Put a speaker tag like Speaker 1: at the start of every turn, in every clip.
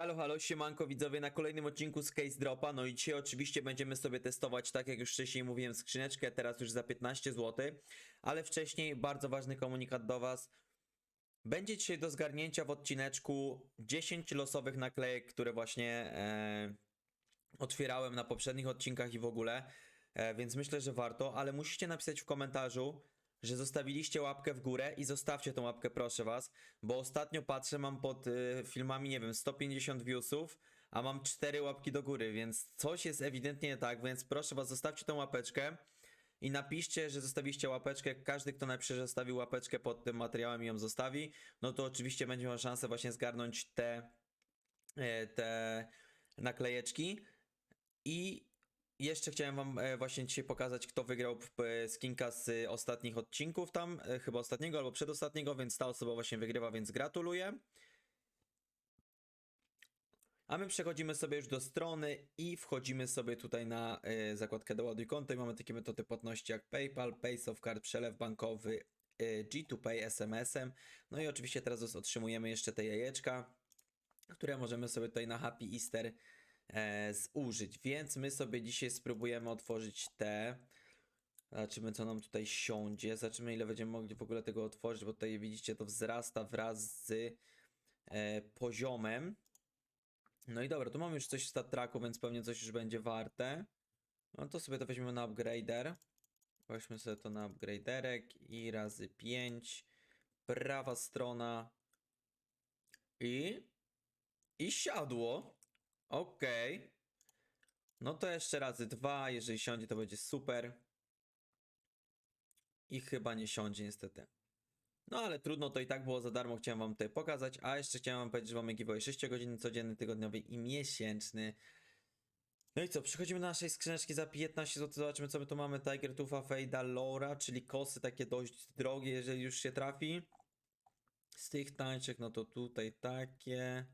Speaker 1: Halo, halo, siemanko widzowie na kolejnym odcinku z Case Dropa. No i dzisiaj oczywiście będziemy sobie testować, tak jak już wcześniej mówiłem, skrzyneczkę, teraz już za 15 zł. Ale wcześniej bardzo ważny komunikat do Was. Będzie dzisiaj do zgarnięcia w odcineczku 10 losowych naklejek, które właśnie e, otwierałem na poprzednich odcinkach i w ogóle. E, więc myślę, że warto, ale musicie napisać w komentarzu, że zostawiliście łapkę w górę i zostawcie tą łapkę, proszę was, bo ostatnio patrzę, mam pod y, filmami, nie wiem, 150 viewsów, a mam 4 łapki do góry, więc coś jest ewidentnie nie tak, więc proszę was, zostawcie tą łapeczkę i napiszcie, że zostawiliście łapeczkę. Każdy, kto napisze, że zostawił łapeczkę pod tym materiałem i ją zostawi, no to oczywiście będzie miał szansę właśnie zgarnąć te, e, te naklejeczki. I jeszcze chciałem wam e, właśnie dzisiaj pokazać, kto wygrał p- skinka z e, ostatnich odcinków tam, e, chyba ostatniego albo przedostatniego, więc ta osoba właśnie wygrywa, więc gratuluję. A my przechodzimy sobie już do strony i wchodzimy sobie tutaj na e, zakładkę doładuj konto i mamy takie metody płatności jak PayPal, PaySoftCard, przelew bankowy, e, G2Pay, SMS-em. No i oczywiście teraz otrzymujemy jeszcze te jajeczka, które możemy sobie tutaj na Happy Easter e, zużyć. Więc my sobie dzisiaj spróbujemy otworzyć te. Zobaczymy, co nam tutaj siądzie. Zobaczymy, ile będziemy mogli w ogóle tego otworzyć, bo tutaj widzicie, to wzrasta wraz z e, poziomem. No i dobra, tu mamy już coś w stat tracku, więc pewnie coś już będzie warte. No to sobie to weźmiemy na upgrader. Weźmy sobie to na upgraderek i razy 5. Prawa strona. I. I siadło. Okej. No to jeszcze razy dwa. Jeżeli siądzie, to będzie super. I chyba nie siądzie, niestety. No ale trudno, to i tak było za darmo. Chciałem wam tutaj pokazać. A jeszcze chciałem wam powiedzieć, że mamy giveaway 6 godzin codzienny, tygodniowy i miesięczny. No i co, przechodzimy do naszej skrzyneczki za 15 zł. Zobaczymy, co my tu mamy. Tiger Tufa Fejda Lora, czyli kosy takie dość drogie, jeżeli już się trafi. Z tych tańszych, no to tutaj takie.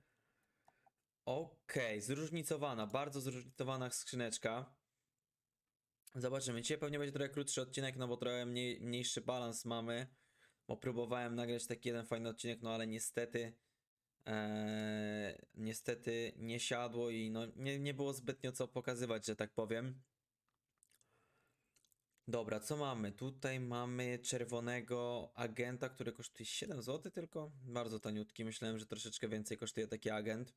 Speaker 1: Okej, zróżnicowana, bardzo zróżnicowana skrzyneczka. Zobaczymy. Dzisiaj pewnie będzie trochę krótszy odcinek, no bo trochę mniej, mniejszy balans mamy. Bo próbowałem nagrać taki jeden fajny odcinek, no ale niestety. Eee, niestety nie siadło i no nie, nie było zbytnio co pokazywać, że tak powiem. Dobra, co mamy? Tutaj mamy czerwonego agenta, który kosztuje 7 zł tylko. Bardzo taniutki. Myślałem, że troszeczkę więcej kosztuje taki agent.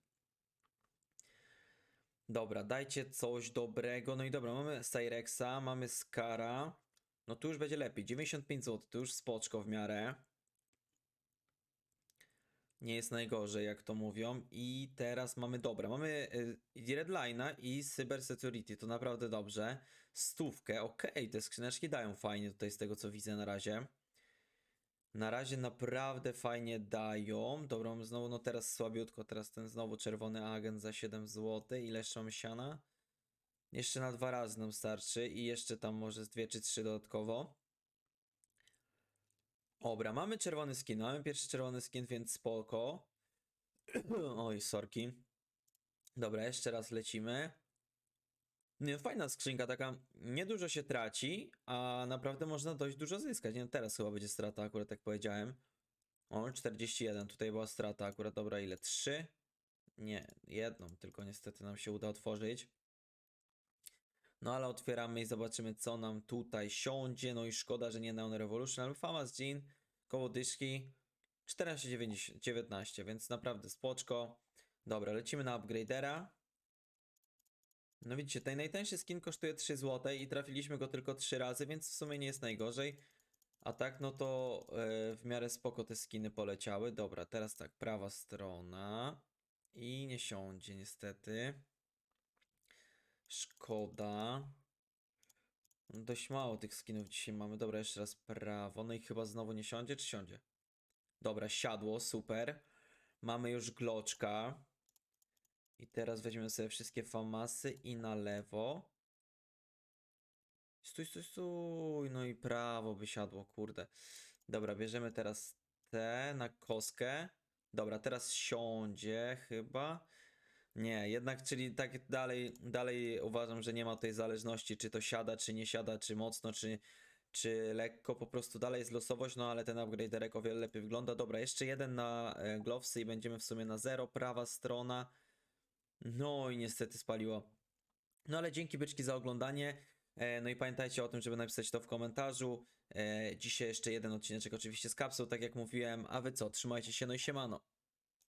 Speaker 1: Dobra, dajcie coś dobrego. No i dobra, mamy Cyrexa, mamy Skara. No tu już będzie lepiej. 95 zł, to już spoczko w miarę. Nie jest najgorzej, jak to mówią. I teraz mamy, dobra, mamy y, Redline'a i Cyber Security, to naprawdę dobrze. Stówkę, okej, te skrzyneczki dają fajnie tutaj z tego, co widzę na razie. Na razie naprawdę fajnie dają. Dobra, znowu, no teraz słabiutko, teraz ten znowu czerwony agent za 7 zł. Ile jeszcze mamy siana? Jeszcze na dwa razy nam starczy i jeszcze tam może z dwie czy trzy dodatkowo. Dobra, mamy czerwony skin, mamy pierwszy czerwony skin, więc spoko. Oj, sorki. Dobra, jeszcze raz lecimy. Fajna skrzynka, taka niedużo się traci, a naprawdę można dość dużo zyskać. Nie, teraz chyba będzie strata, akurat tak powiedziałem. O, 41, tutaj była strata, akurat dobra, ile? 3? Nie, jedną, tylko niestety nam się uda otworzyć. No ale otwieramy i zobaczymy, co nam tutaj siądzie. No i szkoda, że nie Neon Revolution, ale Famas Jean, koło dyszki 14,19, więc naprawdę spoczko. Dobra, lecimy na upgradera. No widzicie, ten najtańszy skin kosztuje 3 zł i trafiliśmy go tylko 3 razy, więc w sumie nie jest najgorzej. A tak, no to e, w miarę spoko te skiny poleciały. Dobra, teraz tak, prawa strona. I nie siądzie niestety. Szkoda. Dość mało tych skinów dzisiaj mamy. Dobra, jeszcze raz prawo. No i chyba znowu nie siądzie, czy siądzie? Dobra, siadło, super. Mamy już gloczka. I teraz weźmiemy sobie wszystkie famasy i na lewo. Stój, stój, stój. No i prawo by siadło, kurde. Dobra, bierzemy teraz te na kostkę. Dobra, teraz siądzie chyba. Nie, jednak, czyli tak dalej, dalej uważam, że nie ma tej zależności, czy to siada, czy nie siada, czy mocno, czy, czy lekko, po prostu dalej jest losowość, no ale ten upgraderek o wiele lepiej wygląda. Dobra, jeszcze jeden na e, glowsy i będziemy w sumie na zero, prawa strona. No i niestety spaliło. No ale dzięki byczki za oglądanie. E, No i pamiętajcie o tym, żeby napisać to w komentarzu. E, Dzisiaj jeszcze jeden odcineczek oczywiście z kapsuł, tak jak mówiłem. A wy co? Trzymajcie się, no i siemano.